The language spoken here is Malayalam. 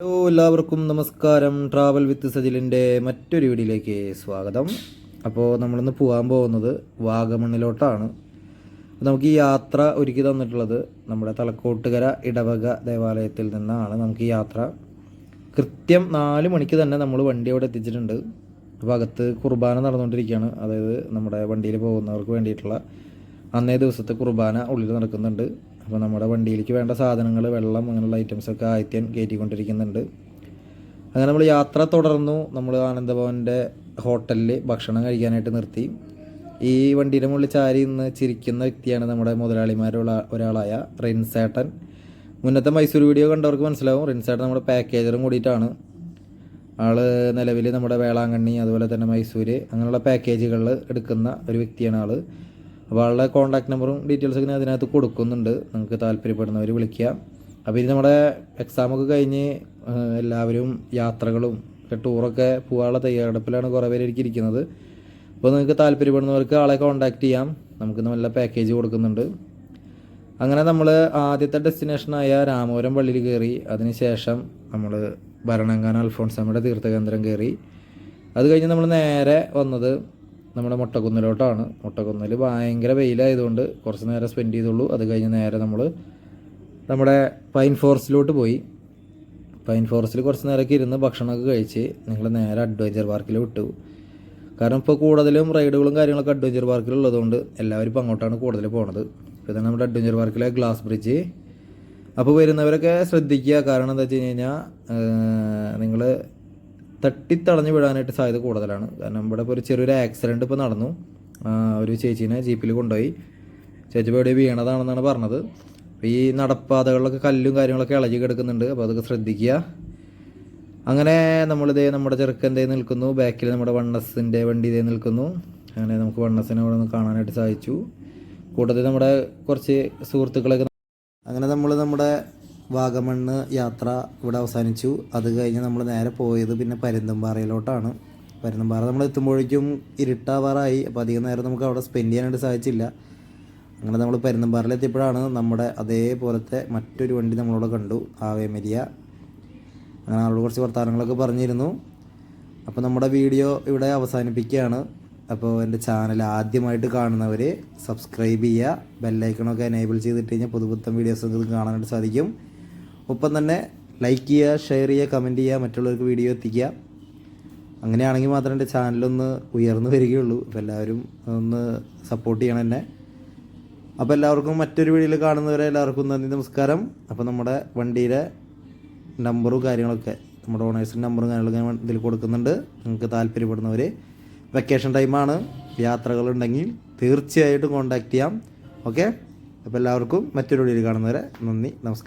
ഹലോ എല്ലാവർക്കും നമസ്കാരം. ട്രാവൽ വിത്ത് സജിലിന്റെ മറ്റൊരു വീഡിയോയിലേക്ക് സ്വാഗതം. അപ്പോൾ നമ്മളിന്ന് പോകാൻ പോകുന്നത് വാഗമണ്ണിലോട്ടാണ്. നമുക്ക് ഈ യാത്ര ഒരുക്കി തന്നിട്ടുള്ളത് നമ്മുടെ തലക്കോട്ടുകര ഇടവക ദേവാലയത്തിൽ നിന്നാണ് നമുക്ക് ഈ യാത്ര. കൃത്യം നാല് മണിക്ക് തന്നെ നമ്മൾ വണ്ടി അവിടെ എത്തിച്ചിട്ടുണ്ട്. അപ്പോൾ അകത്ത് കുർബാന നടന്നുകൊണ്ടിരിക്കുകയാണ്. അതായത് നമ്മുടെ വണ്ടിയിൽ പോകുന്നവർക്ക് വേണ്ടിയിട്ടുള്ള അന്നേ ദിവസത്തെ കുർബാന ഉള്ളിൽ നടക്കുന്നുണ്ട്. അപ്പോൾ നമ്മുടെ വണ്ടിയിലേക്ക് വേണ്ട സാധനങ്ങൾ വെള്ളം അങ്ങനെയുള്ള ഐറ്റംസൊക്കെ ആദ്യം കയറ്റിക്കൊണ്ടിരിക്കുന്നുണ്ട്. അങ്ങനെ നമ്മൾ യാത്ര തുടർന്നു. നമ്മൾ ആനന്ദഭവന്റെ ഹോട്ടലിൽ ഭക്ഷണം കഴിക്കാനായിട്ട് നിർത്തി. ഈ വണ്ടിയുടെ മുകളിൽ ചാരി ഇന്ന് ചിരിക്കുന്ന വ്യക്തിയാണ് നമ്മുടെ മുതലാളിമാരുള്ള ഒരാളായ റിൻസേട്ടൻ. മുന്നത്തെ മൈസൂർ വീഡിയോ കണ്ടവർക്ക് മനസ്സിലാവും. റിൻസേട്ടൻ നമ്മുടെ പാക്കേജറും കൂടിയിട്ടാണ്. ആൾ നിലവിൽ നമ്മുടെ വേളാങ്കണ്ണി അതുപോലെ തന്നെ മൈസൂർ അങ്ങനെയുള്ള പാക്കേജുകളിൽ എടുക്കുന്ന ഒരു വ്യക്തിയാണ് ആൾ. അപ്പോൾ ആളുടെ കോൺടാക്ട് നമ്പറും ഡീറ്റെയിൽസൊക്കെ ഞാൻ അതിനകത്ത് കൊടുക്കുന്നുണ്ട്. നിങ്ങൾക്ക് താല്പര്യപ്പെടുന്നവർ വിളിക്കുക. അപ്പോൾ ഇനി നമ്മുടെ എക്സാമൊക്കെ കഴിഞ്ഞ് എല്ലാവരും യാത്രകളും ടൂറൊക്കെ പോകാനുള്ള തയ്യാറെടുപ്പിലാണ് കുറേ പേര് എനിക്ക് ഇരിക്കുന്നത്. അപ്പോൾ നിങ്ങൾക്ക് താല്പര്യപ്പെടുന്നവർക്ക് ആളെ കോൺടാക്ട് ചെയ്യാം. നമുക്ക് നല്ല പാക്കേജ് കൊടുക്കുന്നുണ്ട്. അങ്ങനെ നമ്മൾ ആദ്യത്തെ ഡെസ്റ്റിനേഷനായ രാമപുരം പള്ളിയിൽ കയറി അതിനുശേഷം നമ്മൾ ഭരണങ്ങാന അൽഫോൺസമ്മയുടെ തീർത്ഥകേന്ദ്രം കയറി. അത് കഴിഞ്ഞ് നമ്മൾ നേരെ വന്നത് നമ്മുടെ മുട്ടക്കുന്നിലോട്ടാണ്. മുട്ടക്കുന്നിൽ ഭയങ്കര വെയിലായതുകൊണ്ട് കുറച്ച് നേരം സ്പെൻഡ് ചെയ്തുള്ളൂ. അത് കഴിഞ്ഞ് നേരെ നമ്മൾ നമ്മുടെ പൈൻ ഫോറസ്റ്റിലോട്ട് പോയി. പൈൻ ഫോറസ്റ്റിൽ കുറച്ച് നേരമൊക്കെ ഇരുന്ന് ഭക്ഷണമൊക്കെ കഴിച്ച് നിങ്ങൾ നേരെ അഡ്വഞ്ചർ പാർക്കിൽ വിട്ടു. കാരണം ഇപ്പോൾ കൂടുതലും റൈഡുകളും കാര്യങ്ങളൊക്കെ അഡ്വഞ്ചർ പാർക്കിൽ ഉള്ളതുകൊണ്ട് എല്ലാവരും ഇപ്പോൾ അങ്ങോട്ടാണ് കൂടുതൽ പോണത്. ഇതാണ് നമ്മുടെ അഡ്വഞ്ചർ പാർക്കിലെ ഗ്ലാസ് ബ്രിഡ്ജ് അപ്പോൾ വരുന്നവരൊക്കെ ശ്രദ്ധിക്കുക. കാരണം എന്താ വെച്ച് കഴിഞ്ഞ് കഴിഞ്ഞാൽ നിങ്ങൾ തട്ടിത്തടഞ്ഞു വിടാനായിട്ട് സാധ്യത കൂടുതലാണ്. കാരണം ഇവിടെ ഇപ്പോൾ ഒരു ചെറിയൊരു ആക്സിഡന്റ് ഇപ്പോൾ നടന്നു. ഒരു ചേച്ചീനെ ജീപ്പിൽ കൊണ്ടുപോയി. ചേച്ചി പേടി വീണതാണെന്നാണ് പറഞ്ഞത്. അപ്പോൾ ഈ നടപ്പാതകളിലൊക്കെ കല്ലും കാര്യങ്ങളൊക്കെ ഇളകി കിടക്കുന്നുണ്ട്. അപ്പോൾ അതൊക്കെ ശ്രദ്ധിക്കുക. അങ്ങനെ നമ്മളിതേ നമ്മുടെ ചെറുക്കന്റെ നിൽക്കുന്നു. ബാക്കിൽ നമ്മുടെ വണ്ണസിന്റെ വണ്ടി ഇതേ നിൽക്കുന്നു. അങ്ങനെ നമുക്ക് വണ്ണസിനെ അവിടെ നിന്ന് കാണാനായിട്ട് സാധിച്ചു. കൂട്ടത്തിൽ നമ്മുടെ കുറച്ച് സുഹൃത്തുക്കളൊക്കെ അങ്ങനെ നമ്മൾ നമ്മുടെ വാഗമണ്ണ് യാത്ര ഇവിടെ അവസാനിച്ചു. അത് കഴിഞ്ഞ് നമ്മൾ നേരെ പോയത് പിന്നെ പരുന്തുംപാറയിലോട്ടാണ്. പരുന്തുംപാറ നമ്മൾ എത്തുമ്പോഴേക്കും ഇരുട്ടാവാറായി. അപ്പോൾ അധികം നേരം നമുക്ക് അവിടെ സ്പെൻഡ് ചെയ്യാനായിട്ട് സാധിച്ചില്ല. അങ്ങനെ നമ്മൾ പരുന്തുംപാറയിലെത്തിയപ്പോഴാണ് നമ്മുടെ അതേപോലത്തെ മറ്റൊരു വണ്ടി നമ്മളവിടെ കണ്ടു. ആവേമരിയ അങ്ങനെ ആളോട് കുറച്ച് വർത്തമാനങ്ങളൊക്കെ പറഞ്ഞിരുന്നു. അപ്പോൾ നമ്മുടെ വീഡിയോ ഇവിടെ അവസാനിപ്പിക്കുകയാണ്. അപ്പോൾ എന്റെ ചാനൽ ആദ്യമായിട്ട് കാണുന്നവർ സബ്സ്ക്രൈബ് ചെയ്യുക. ബെല്ലൈക്കണൊക്കെ എനേബിൾ ചെയ്തിട്ട് കഴിഞ്ഞാൽ പുതുപുത്തൻ വീഡിയോസ് നിങ്ങൾക്ക് കാണാനായിട്ട് സാധിക്കും. ഒപ്പം തന്നെ ലൈക്ക് ചെയ്യുക ഷെയർ ചെയ്യുക കമന്റ് ചെയ്യുക മറ്റുള്ളവർക്ക് വീഡിയോ എത്തിക്കുക. അങ്ങനെയാണെങ്കിൽ മാത്രമേ എന്റെ ചാനലൊന്ന് ഉയർന്നു വരികയുള്ളൂ. അപ്പോൾ എല്ലാവരും ഒന്ന് സപ്പോർട്ട് ചെയ്യണം എന്നെ. അപ്പോൾ എല്ലാവർക്കും മറ്റൊരു വീഡിയോയിൽ കാണുന്നവരെ എല്ലാവർക്കും നന്ദി നമസ്കാരം. അപ്പോൾ നമ്മുടെ വണ്ടിയുടെ നമ്പറും കാര്യങ്ങളൊക്കെ നമ്മുടെ ഓണേഴ്സിന്റെ നമ്പറും കാര്യങ്ങളൊക്കെ ഞാൻ ഇതിൽ കൊടുക്കുന്നുണ്ട്. നിങ്ങൾക്ക് താല്പര്യപ്പെടുന്നവർ വെക്കേഷൻ ടൈമാണ് യാത്രകളുണ്ടെങ്കിൽ തീർച്ചയായിട്ടും കോൺടാക്റ്റ് ചെയ്യാം. ഓക്കെ അപ്പോൾ എല്ലാവർക്കും മറ്റൊരു വീഡിയോയിൽ കാണുന്നവരെ നന്ദി നമസ്കാരം.